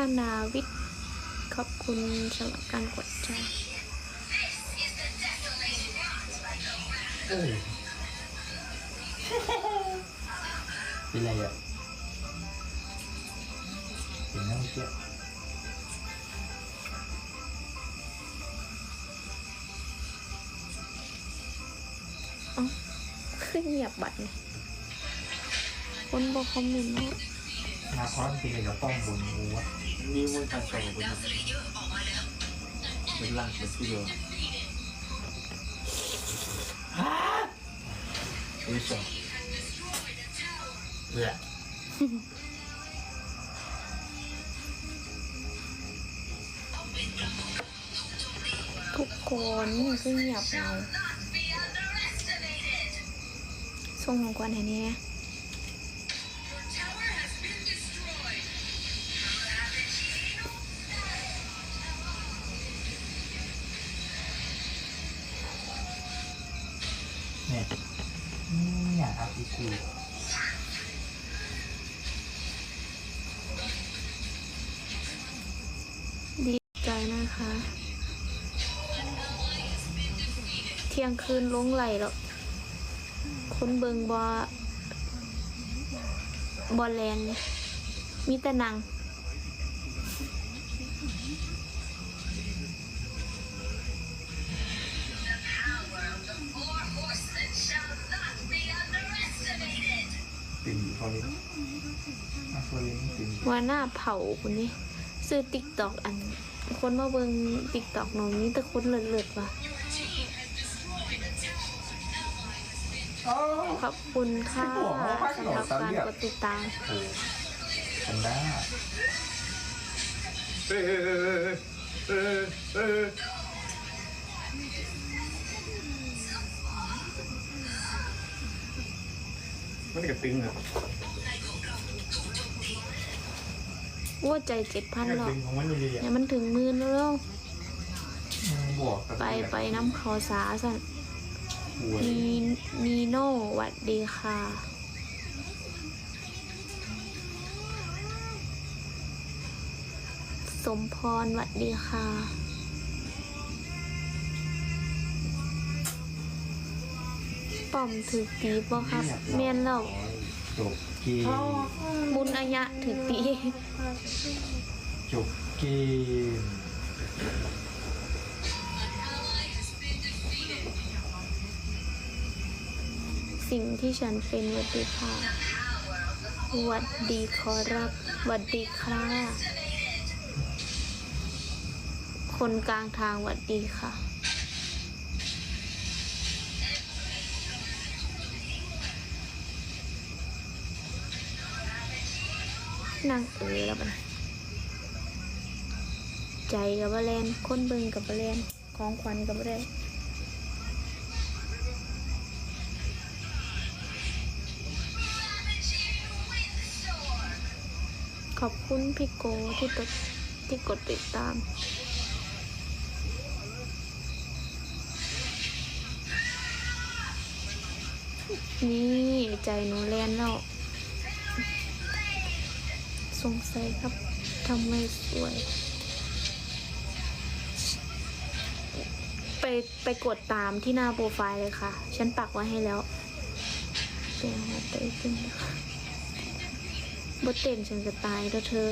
านาวิทย์ ขอบคุณสำหรับการกดใจเออเป็นไรอะเห็นนั่งเชี่ยขึ้นเงียบบัตรเลยคนบอกคอมเมนต์เนาะนาคอสเป็นอะไรกับป้องบนงูวะมีมวยการโชว์บนนั้นเป็นล่างเป็นที่เดียววิชาเบื่อทุกคนขึ้นเงียบเราส่งของขวัญให้เนี่ย เนี่ยนี่อยากเอาอีกูดีใจนะคะ เที่ยงคืนลงไหลแล้ว คนเบิงบอบอลแลนมีแต่นัง พอเลยอะพอเลยตีว่าหน้าเผาคนนี้ซื้อติ๊กตอกอัน คนมาเบิงติ๊กตอกน้องนี้แต่คนเลิศๆว่ะโอ้ขอบคุณค่ะไม่บอกว่าพักสำหน่หอยรับตอนการเรียกกดติดตามโหกันได้เอ้ยเอ้ยเอ้ยเอ้ย มันก็ตึงอะว่าใจเจ็ดพันก็หรอกตึงของมันอยู่ดีเนี่อะยมันถึงหมือแล้วอืมบวกกับไปไปน้ำเขาสาสันหวยนีนีโน่หวัดดีค่ะ สมพรหวัดดีค่ะ ป่อมถือตีบ่ครับเมียนแล้วจบเกมบุญอายะถือตีจบเกมสิ่งที่ฉันเป็นหวัดดีค่ะหวัดดีขอรับหวัดดีค่ะ คนกลางทางหวัดดีค่ะ นางเอ๋ยแล้วมันใจกับบะแลนคนบิงกับบะแลนของขวัญกับบะแลนขอบคุณพี่โกที่กดที่กดติดตามนี่ใจหนูแลนแล้ว สงสัยครับทำไม่สวย ไปไปกดตามที่หน้าโปรไฟล์เลยค่ะ ฉันปักไว้ให้แล้วเป็นหัวใจขึ้นนะคะบดเต้นฉันจะตายแล้วเธอ